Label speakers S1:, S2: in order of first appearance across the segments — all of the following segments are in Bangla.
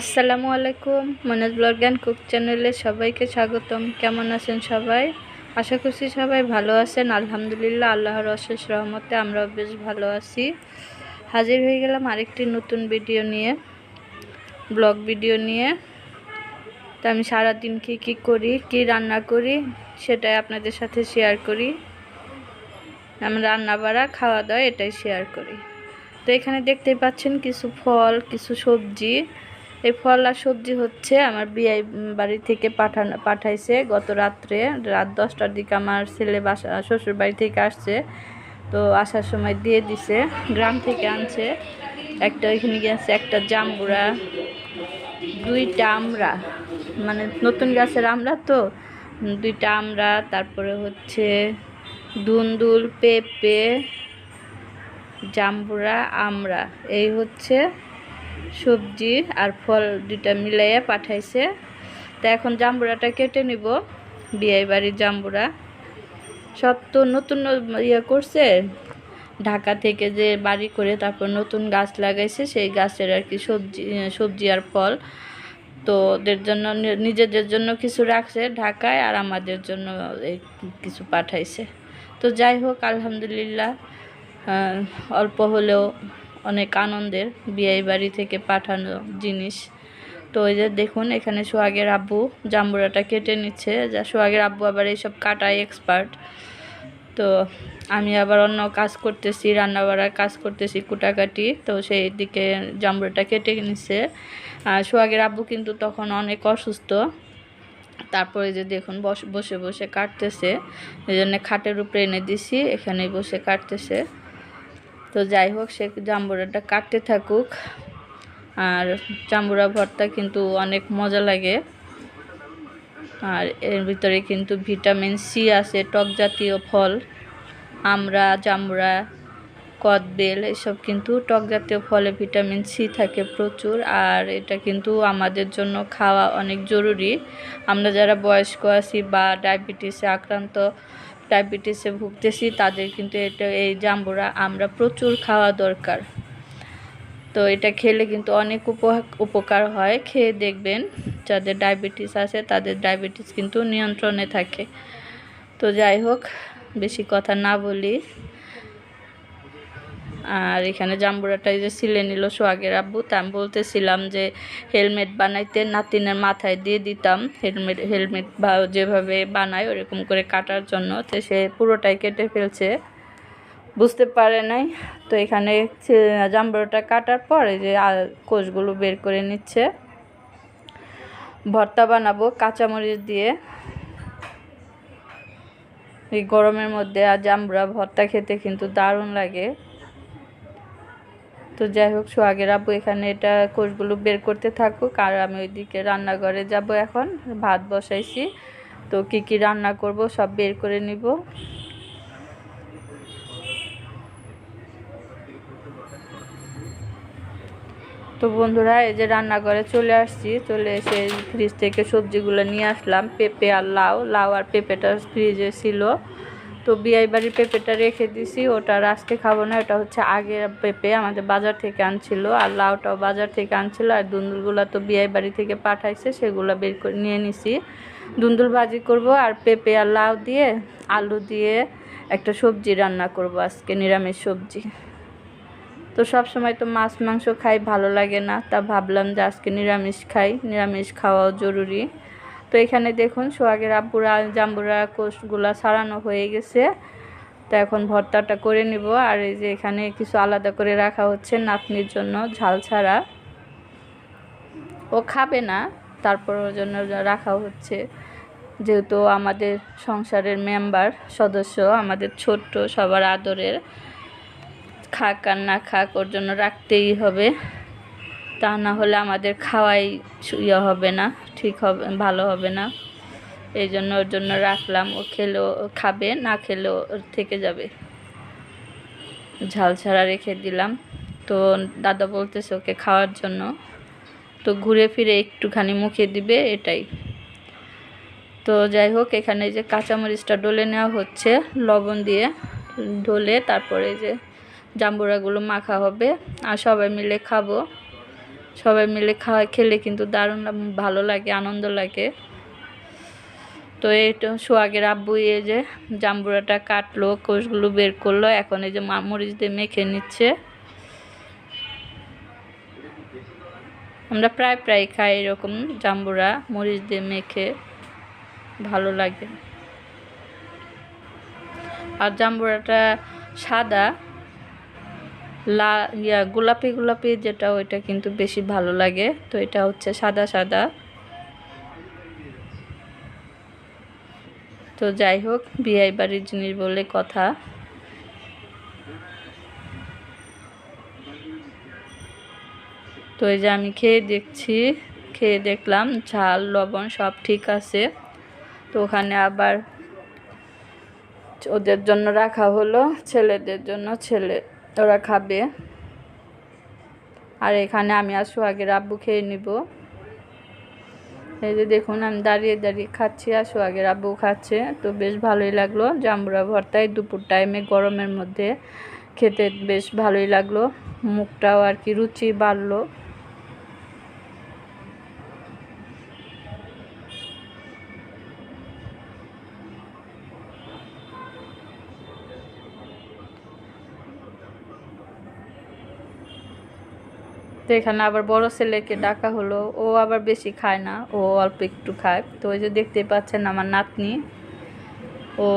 S1: আসসালামু আলাইকুম, মনোজ ব্লগ অ্যান্ড কুক চ্যানেলে সবাইকে স্বাগতম। কেমন আছেন সবাই? আশা করছি সবাই ভালো আছেন। আলহামদুলিল্লাহ, আল্লাহর অশেষ রহমতে আমরাও বেশ ভালো আছি। হাজির হয়ে গেলাম আরেকটি নতুন ভিডিও নিয়ে, ব্লগ ভিডিও নিয়ে। তা আমি সারাদিন কী কী করি, কী রান্না করি, সেটাই আপনাদের সাথে শেয়ার করি। আমি রান্না বাড়া খাওয়া দাওয়া এটাই শেয়ার করি। তো এখানে দেখতেই পাচ্ছেন কিছু ফল, কিছু সবজি। এই ফল আর সবজি হচ্ছে আমার বিয়ে বাড়ি থেকে পাঠানো, পাঠাইছে গত রাত্রে, রাত দশটার দিকে আমার ছেলে বাসা, শ্বশুর বাড়ি থেকে আসছে, তো আসার সময় দিয়ে দিছে, গ্রাম থেকে আনছে, একটা ওইখানে গিয়েছে, একটা জাম্বুরা দুইটা আমড়া মানে নতুন গাছের আমড়া তো, দুইটা আমড়া, তারপরে হচ্ছে দুন্দুল, পেঁপে জাম্বুরা আমড়া, এই হচ্ছে সবজি আর ফল দুটা মিলাইয়া পাঠাইছে। তা এখন জাম্বুরাটা কেটে নিব বিয়ে বাড়ির জাম্বুরা। সব তো নতুন ইয়ে করছে, ঢাকা থেকে যে বাড়ি করে তারপর নতুন গাছ লাগাইছে, সেই গাছের আর কি সবজি সবজি আর ফল। তো ওদের জন্য নিজেদের জন্য কিছু রাখছে ঢাকায় আর আমাদের জন্য কিছু পাঠাইছে। তো যাই হোক, আলহামদুলিল্লাহ অল্প হলেও অনেক আনন্দের বিয়ে বাড়ি থেকে পাঠানো জিনিস। তো ওই যে দেখুন, এখানে সোহাগের আব্বু জাম্বুরাটা কেটে নিচ্ছে। যা, সোহাগের আব্বু আবার এইসব কাটায় এক্সপার্ট তো আমি আবার অন্য কাজ করতেছি রান্না বাড়ার কাজ করতেছি কুটাকাটি। তো সেই দিকে জাম্বুরাটা কেটে নিচ্ছে। আর সোহাগের আব্বু কিন্তু তখন অনেক অসুস্থ। তারপরে যে দেখুন বসে বসে কাটতেছে। এই জন্য খাটের উপরে এনে দিছি, এখানেই বসে কাটতেছে। তো যাই হোক, সে জাম্বুরাটা কাটতে থাকুক। আর জাম্বুরা ভর্তা কিন্তু অনেক মজা লাগে। আর এর ভিতরে কিন্তু ভিটামিন সি আছে, টক জাতীয় ফল, আমরা, জাম্বুরা, কদবেল, এসব কিন্তু টক জাতীয় ফলে ভিটামিন সি থাকে প্রচুর। আর এটা কিন্তু আমাদের জন্য খাওয়া অনেক জরুরি। আমরা যারা বয়স্ক আছি বা ডায়াবেটিসে আক্রান্ত ডায়াবেটিসে ভুগতেছি, তাদের কিন্তু এটা, এই জাম্বুরা আমরা প্রচুর খাওয়া দরকার। তো এটা খেলে কিন্তু অনেক উপকার হয়। খেয়ে দেখবেন যাদের ডায়াবেটিস আছে, তাদের ডায়াবেটিস কিন্তু নিয়ন্ত্রণে থাকে। তো যাই হোক, বেশি কথা না বলি। আর এখানে জাম্বুরাটাই যে সিলে নিল সোহাগের আব্বু, তা আমি বলতেছিলাম যে হেলমেট বানাইতে নাতিনের মাথায় দিয়ে দিতাম। হেলমেট হেলমেট বা যেভাবে বানায় ওরকম করে কাটার জন্য। তো সে পুরোটাই কেটে ফেলছে। বুঝতে পারে নাই। তো এখানে জাম্বুরাটা কাটার পর এই যে কোষগুলো বের করে নিচ্ছে। ভর্তা বানাবো কাঁচামরিচ দিয়ে। এই গরমের মধ্যে আর জাম্বুরা ভর্তা খেতে কিন্তু দারুণ লাগে। তো যাই হোক, সোহাগের আব্বু এখানে এটা কোষগুলো বের করতে থাকুক, আর আমি ওইদিকে রান্নাঘরে যাব এখন, ভাত বসাইছি। তো কি কি রান্না করব সব বের করে নিব। তো বন্ধুরা, এই যে রান্নাঘরে চলে আসছি, চলে এসে ফ্রিজ থেকে সবজিগুলো নিয়ে আসলাম, পেঁপে আর লাউ। লাউ আর পেঁপেটা ফ্রিজে ছিল। তো বিয়াই বাড়ির পেঁপেটা রেখে দিছি। ওটা আজকে খাব না ওটা হচ্ছে আগের পেঁপে আমাদের বাজার থেকে আনছিল। আর লাউটাও বাজার থেকে আনছিল। আর দুন্দুলগুলো তো বিয়াই বাড়ি থেকে পাঠাইছে, সেগুলো বের করে নিয়ে নিছি। দুন্দুল ভাজি করব আর পেঁপে আর লাউ দিয়ে, আলু দিয়ে একটা সবজি রান্না করব আজকে, নিরামিষ সবজি। তো সব সময় তো মাছ, মাংস খাই, ভালো লাগে না। তা ভাবলাম যে আজকে নিরামিষ খাই। নিরামিষ খাওয়াও জরুরি। তো এখানে দেখুন সোহাগের আব্বুরা জাম্বুরা কোষগুলা সারানো হয়ে গেছে। তো এখন ভর্তাটা করে নিব। আর এই যে এখানে কিছু আলাদা করে রাখা হচ্ছে নাতনির জন্য ঝাল ছাড়া। ও খাবে না, তারপর ওর জন্য রাখা হচ্ছে। যেহেতু আমাদের সংসারের মেম্বার, সদস্য, আমাদের ছোট্ট, সবার আদরের। খাক আর না খাক ওর জন্য রাখতেই হবে। তা না হলে আমাদের খাওয়াই ইয়ে হবে না, ঠিক হবে, ভালো হবে না। এই জন্য ওর জন্য রাখলাম, ও খেলেও খাবে, না খেলেও থেকে যাবে। ঝাল ছাড়া রেখে দিলাম। তো দাদা বলতেছে ওকে খাওয়ার জন্য। তো ঘুরে ফিরে একটুখানি মুখে দিবে, এটাই। তো যাই হোক, এখানে যে কাঁচামরিচটা ডলে নেওয়া হচ্ছে, লবণ দিয়ে ডলে তারপরে যে জাম্বুরাগুলো মাখা হবে। আর সবাই মিলে খাব। সবাই মিলে খাওয়া, খেলে কিন্তু দারুণ ভালো লাগে, আনন্দ লাগে। তো এইটা সোহাগের আব্বু এই যে জাম্বুরাটা কাটলো, কোষগুলো বের করল, এখন এই যে মরিচ দিয়ে মেখে নিচ্ছে। আমরা প্রায় প্রায় খাই এরকম জাম্বুরা, মরিচ দিয়ে মেখে, ভালো লাগে। আর জাম্বুরাটা সাদা লা, ইয়া, গোলাপি গোলাপি যেটা, ওইটা কিন্তু বেশি ভালো লাগে। তো এটা হচ্ছে সাদা সাদা। তো যাই হোক বিয়ে বাড়ির জিনিস বলে কথা। তো এই যে আমি খেয়ে দেখছি, খেয়ে দেখলাম, ঝাল, লবণ সব ঠিক আছে। তো ওখানে আবার ওদের জন্য রাখা হলো, ছেলেদের জন্য ছেলে ওরা খাবে। আর এখানে আমি আর সোহাগের আব্বু খেয়ে নিব। এই যে দেখুন, আমি দাঁড়িয়ে দাঁড়িয়ে খাচ্ছি আর সোহাগের আব্বু খাচ্ছে। তো বেশ ভালোই লাগল। জাম্বুরা ভর্তায় দুপুর টাইমে গরমের মধ্যে খেতে বেশ ভালোই লাগল। মুখটাও আর কি রুচি বাড়লো। তো এখানে আবার বড় ছেলেকে ডাকা হলো। ও আবার বেশি খায় না, ও অল্প একটু খায়। তো ওই যে দেখতে পাচ্ছেন আমার নাতনি, ও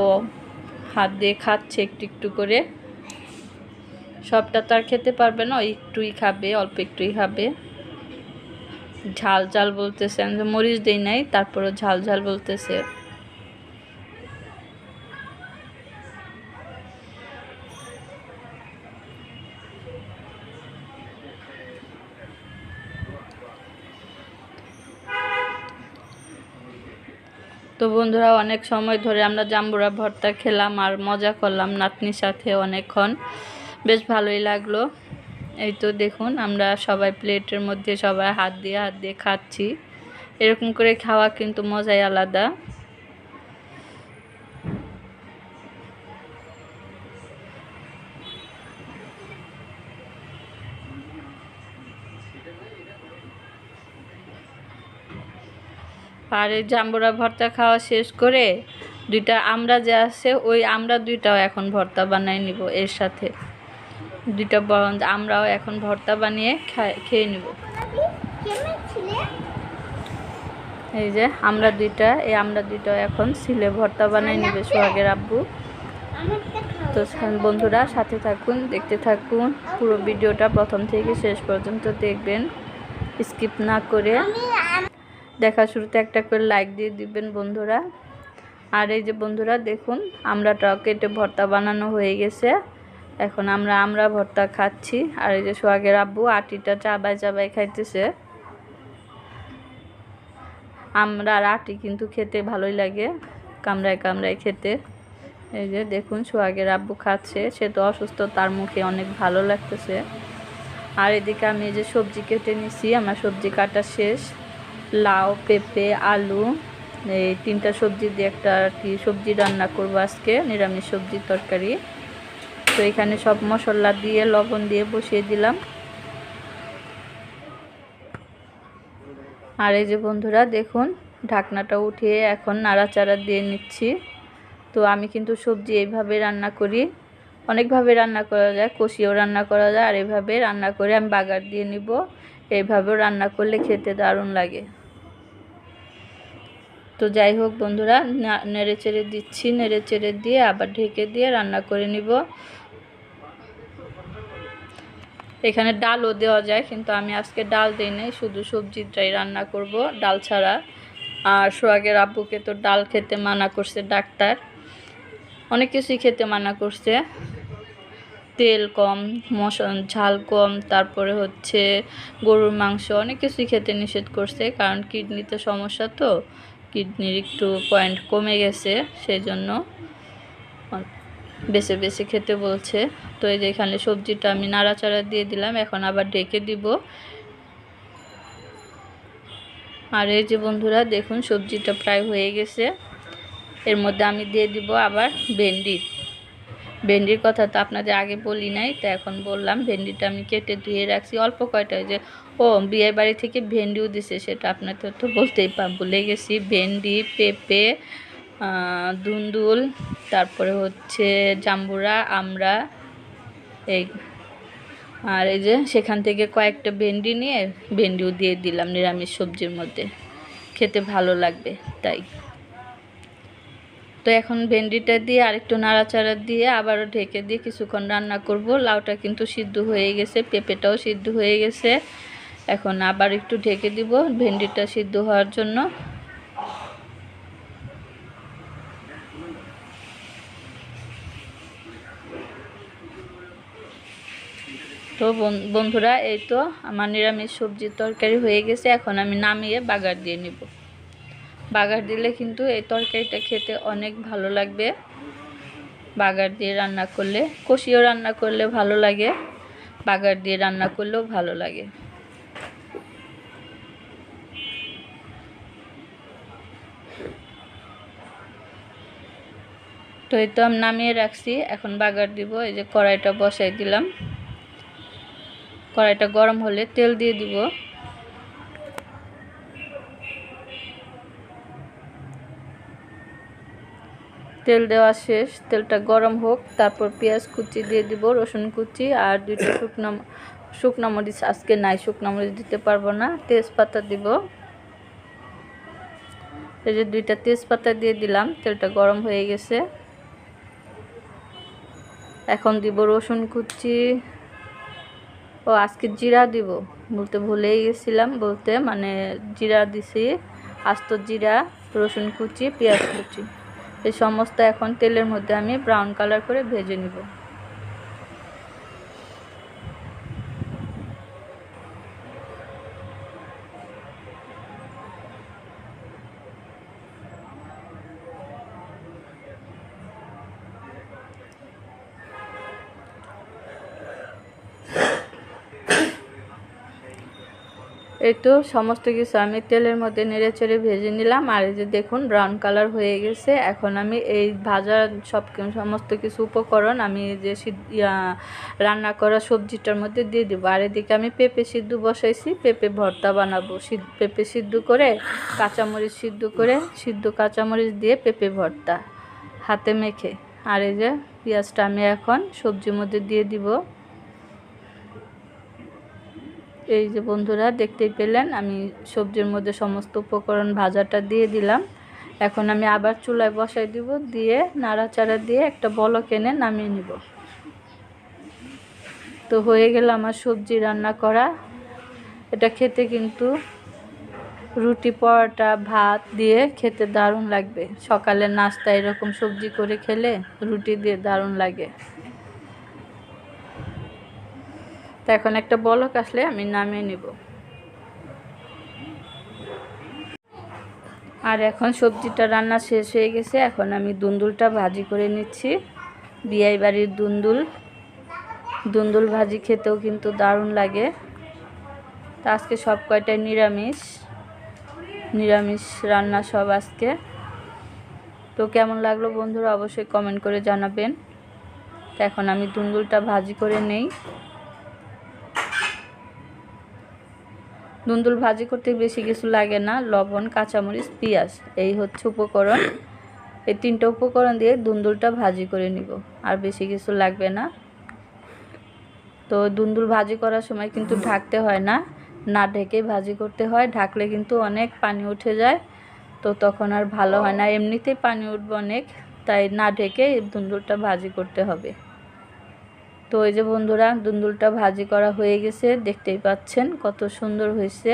S1: হাত দিয়ে খাচ্ছে একটু একটু করে। সবটা তো আর খেতে পারবে না একটুই খাবে, অল্প একটুই খাবে। ঝাল ঝাল বলতেছে মরিচ দেই নাই তারপরে ঝাল ঝাল বলতেছে। তো বন্ধুরা, অনেক সময় ধরে আমরা জাম্বুরা ভর্তা খেলাম আর মজা করলাম নাতনির সাথে অনেকক্ষণ। বেশ ভালোই লাগল। এই তো দেখুন, আমরা সবাই প্লেটের মধ্যে সবাই হাত দিয়ে হাত দিয়ে খাচ্ছি। এরকম করে খাওয়া কিন্তু মজাই আলাদা। আর এই জাম্বুরা ভর্তা খাওয়া শেষ করে দুইটা আমরা যে আছে, ওই আমরা দুইটাও এখন ভর্তা বানাই নিব এর সাথে। দুইটা আমরাও এখন ভর্তা বানিয়ে খেয়ে নিব। এই যে আমরা দুইটা, এই আমরা দুইটাও এখন সিলে ভর্তা বানাই নিবে, সোহাগের আব্বু। তো বন্ধুরা, সাথে থাকুন, দেখতে থাকুন। পুরো ভিডিওটা প্রথম থেকে শেষ পর্যন্ত দেখবেন। স্কিপ না করে দেখা শুরুতে একটা করে লাইক দিয়ে দিবেন বন্ধুরা। আর এই যে বন্ধুরা, দেখুন আমরাটাও কেটে ভর্তা বানানো হয়ে গেছে। এখন আমরা আমরা ভর্তা খাচ্ছি। আর এই যে সোহাগের আব্বু আটিটা চাবাই চাবাই খাইতেছে। আমরা আটি কিন্তু খেতে ভালোই লাগে, কামড়ায় কামড়ায় খেতে। এই যে দেখুন, সোহাগের আব্বু খাচ্ছে। সে তো অসুস্থ, তার মুখে অনেক ভালো লাগতেছে। আর এদিকে আমি এই যে সবজি কেটে নিছি, আমার সবজি কাটা শেষ। লাউ, পেঁপে, আলু, এই তিনটা সবজি দিয়ে একটা আর কি সবজি রান্না করব আজকে, নিরামিষ সবজি তরকারি। তো এখানে সব মশলা দিয়ে, লবণ দিয়ে বসিয়ে দিলাম। আর এই যে বন্ধুরা, দেখুন, ঢাকনাটা উঠিয়ে এখন নাড়াচাড়া দিয়ে নিচ্ছি। তো আমি কিন্তু সবজি এইভাবে রান্না করি। অনেকভাবে রান্না করা যায়, কষিয়েও রান্না করা যায়, আর এভাবে রান্না করে আমি বাগার দিয়ে নিব। এইভাবেও রান্না করলে খেতে দারুণ লাগে। তো যাই হোক বন্ধুরা নেড়ে চেড়ে দিচ্ছি, নেড়ে চেড়ে দিয়ে আবার ঢেকে দিয়ে রান্না করে নিব। এখানে ডালও দেওয়া যায়, কিন্তু আমি আজকে ডাল দিই নাই, শুধু সবজিটাই রান্না করব ডাল ছাড়া। আর সোহাগের আব্বুকে তো ডাল খেতে মানা করছে, ডাক্তার। অনেক কিছুই খেতে মানা করছে। তেল কম, মশলা, ঝাল কম, তারপরে হচ্ছে গরুর মাংস, অনেক কিছুই খেতে নিষেধ করছে। কারণ কিডনিতে সমস্যা তো, কিডনির একটু পয়েন্ট কমে গেছে সেই জন্য বেছে বেছে খেতে বলছে। তো এই যে এখানে সবজিটা আমি নাড়াচাড়া দিয়ে দিলাম, এখন আবার ডেকে দিব। আর এই যে বন্ধুরা, দেখুন সবজিটা প্রায় হয়ে গেছে। এর মধ্যে আমি দিয়ে দিব আবার ভেন্ডি ভেন্ডির কথা তো আপনাদের আগে বলি নাই, তো এখন বললাম ভেন্ডিটা আমি কেটে ধুয়ে রাখছি, অল্প কয়টা যে, ও বিয়ের বাড়ি থেকে ভেন্ডিও দিছে, সেটা আপনাদের তো বলতেই পা, ভুলে গেছি, ভেন্ডি, পেঁপে দুন্দুল, তারপরে হচ্ছে জাম্বুরা আমরা এই, আর এই যে সেখান থেকে কয়েকটা ভেন্ডি নিয়ে ভেন্ডিও দিয়ে দিলাম নিরামিষ সবজির মধ্যে, খেতে ভালো লাগবে, তাই। তো এখন ভেন্ডিটা দিয়ে আরেকটু নাড়াচাড়া দিয়ে আবারও ঢেকে দিয়ে কিছুক্ষণ রান্না করব। লাউটা কিন্তু সিদ্ধ হয়ে গেছে, পেঁপেটাও সিদ্ধ হয়ে গেছে। এখন আবার একটু ঢেকে দিব ভেন্ডিটা সিদ্ধ হওয়ার জন্য। তো বন- বন্ধুরা, এই তো আমার নিরামিষ সবজির তরকারি হয়ে গেছে। এখন আমি নামিয়ে বাগার দিয়ে নিব। বাগার দিলে কিন্তু এই তরকারিটা খেতে অনেক ভালো লাগবে। বাগার দিয়ে রান্না করলে, কষিয়েও রান্না করলে ভালো লাগে। বাগার দিয়ে রান্না করলেও ভালো লাগে। তো এই তো আমি নামিয়ে রাখছি। এখন বাগার দিব, এই যে কড়াইটা বসাই দিলাম। কড়াইটা গরম হলে তেল দিয়ে দিব। তেল দেওয়া শেষ, তেলটা গরম হোক, তারপর পেঁয়াজ কুচি দিয়ে দিব, রসুন কুচি আর দুইটা শুকনো শুকনো মরিচ। আজকে নাই শুকনো মরিচ দিতে পারব না, তেজপাতা দিব। এই যে দুইটা তেজপাতা দিয়ে দিলাম, তেলটা গরম হয়ে গেছে। এখন দিব রসুন কুচি। ও, আজকে জিরা দিব, বলতে ভুলেই গেছিলাম, বলতে মানে জিরা দিছি। আস্ত জিরা, রসুন কুচি, পেঁয়াজ কুচি। এই সমস্ত এখন তেলের মধ্যে আমি ব্রাউন কালার করে ভেজে নিব। এই তো সমস্ত কিছু আমি তেলের মধ্যে নেড়ে চেড়ে ভেজে নিলাম। আর এই যে দেখুন ব্রাউন কালার হয়ে গেছে। এখন আমি এই ভাজা সব সমস্ত কিছু উপকরণ আমি যে রান্না করা সবজিটার মধ্যে দিয়ে দেবো। আর এদিকে আমি পেঁপে সিদ্ধ বসাইছি। পেঁপে ভর্তা বানাবো। পেঁপে সিদ্ধ করে, কাঁচামরিচ সিদ্ধ করে, সিদ্ধ কাঁচামরিচ দিয়ে পেঁপে ভর্তা হাতে মেখে। আর এই যে পেঁয়াজটা আমি এখন সবজির মধ্যে দিয়ে দিব। এই যে বন্ধুরা, দেখতেই পেলেন, আমি সবজির মধ্যে সমস্ত উপকরণ ভাজাটা দিয়ে দিলাম। এখন আমি আবার চুলায় বসাই দিব, দিয়ে নাড়াচাড়া দিয়ে একটা বলক এনে নামিয়ে নিব। তো হয়ে গেল আমার সবজি রান্না করা। এটা খেতে কিন্তু রুটি, পরোটা, ভাত দিয়ে খেতে দারুণ লাগবে। সকালে নাস্তা এরকম সবজি করে খেলে রুটি দিয়ে দারুণ লাগে। তো এখন একটা বলক আসলে আমি নামিয়ে নিব। আর এখন সবজিটা রান্না শেষ হয়ে গেছে, এখন আমি দুন্দুলটা ভাজি করে নিচ্ছি। বিয়াই বাড়ির দুন্দুল। দুন্দুল ভাজি খেতেও কিন্তু দারুণ লাগে। তা আজকে সব কয়টাই নিরামিষ? নিরামিষ রান্না সব আজকে। তো কেমন লাগল বন্ধুরা, অবশ্যই কমেন্ট করে জানাবেন। তো এখন আমি দুন্দুলটা ভাজি করে নেই। দুন্দুল ভাজি করতে বেশি কিছু লাগে না, লবণ, কাঁচামরিচ, পেঁয়াজ, এই হচ্ছে উপকরণ। এই তিনটা উপকরণ দিয়ে দুন্দুলটা ভাজি করে নিব, আর বেশি কিছু লাগবে না। তো দুন্দুল ভাজি করার সময় কিন্তু ঢাকতে হয় না না ঢেকে ভাজি করতে হয়, ঢাকলে কিন্তু অনেক পানি উঠে যায়, তো তখন আর ভালো হয় না। এমনিতেই পানি উঠবে অনেক, তাই না ঢেকে দুন্দুলটা ভাজি করতে হবে। তো এই যে বন্ধুরা, দুন্দুলটা ভাজি করা হয়ে গেছে, দেখতেই পাচ্ছেন কত সুন্দর হয়েছে।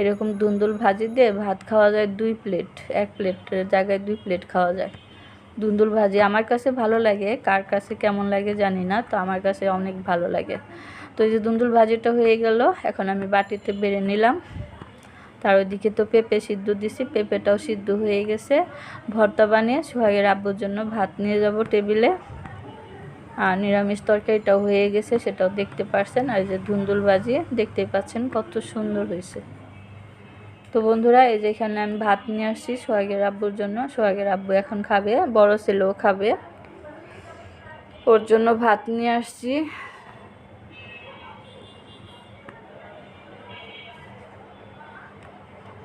S1: এরকম দুন্দুল ভাজি দিয়ে ভাত খাওয়া যায় দুই প্লেট, এক প্লেটের জায়গায় দুই প্লেট খাওয়া যায়। দুন্দুল ভাজি আমার কাছে ভালো লাগে, কার কাছে কেমন লাগে জানি না, তো আমার কাছে অনেক ভালো লাগে। তো এই যে দুন্দুল ভাজিটা হয়ে গেল, এখন আমি বাটিতে বেড়ে নিলাম। তার ওইদিকে তো পেঁপে সিদ্ধ দিছি, পেঁপেটাও সিদ্ধ হয়ে গেছে। ভর্তা বানিয়ে সোহাগের আব্বুর জন্য ভাত নিয়ে যাব টেবিলে। আর নিরামিষ তরকারিটাও হয়ে গেছে, সেটাও দেখতে পারছেন। আর এই যে ধুন্দুল ভাজি, দেখতেই পাচ্ছেন কত সুন্দর হয়েছে। তো বন্ধুরা, এই যে এখানে আমি ভাত নিয়ে আসছি সোহাগের আব্বুর জন্য। সোহাগের আব্বু এখন খাবে, বড় ছেলেও খাবে। ওর জন্য ভাত নিয়ে আসছি।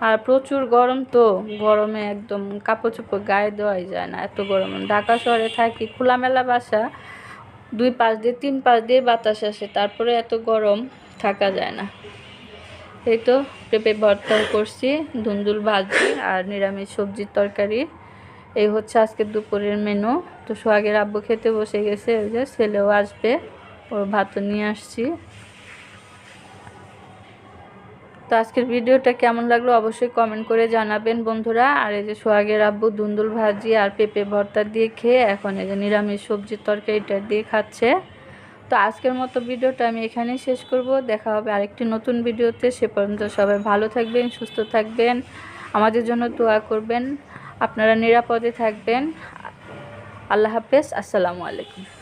S1: আর প্রচুর গরম তো, গরমে একদম কাপড় চোপড় গায়ে দেওয়াই যায় না, এত গরম। ঢাকা শহরে থাকি, খোলামেলা বাসা দুই পাশ দিয়ে, তিন পাশ দিয়ে বাতাস আসে, তারপরে এত গরম থাকা যায় না। এই তো পেঁপে ভর্তাও করছি, ধুন্দুল ভাজি আর নিরামিষ সবজির তরকারি। এই হচ্ছে আজকে দুপুরের মেনু তো সোহাগের আব্বু খেতে বসে গেছে, ওই যে ছেলেও আসবে, ওর ভাতও নিয়ে আসছি। তো আজকের ভিডিওটা কেমন লাগল অবশ্যই কমেন্ট করে জানাবেন বন্ধুরা। আর এই যে সোহাগের আব্বু দুন্দুল ভাজি আর পেঁপে ভর্তা দিয়ে খেয়ে এখন এই যে নিরামিষ সবজির তরকারিটা দিয়ে খাচ্ছে। তো আজকের মতো ভিডিওটা আমি এখানেই শেষ করব। দেখা হবে আরেকটি নতুন ভিডিওতে। সে পর্যন্ত সবাই ভালো থাকবেন, সুস্থ থাকবেন, আমাদের জন্য দোয়া করবেন। আপনারা নিরাপদে থাকবেন। আল্লাহ হাফেজ। আসসালামু আলাইকুম।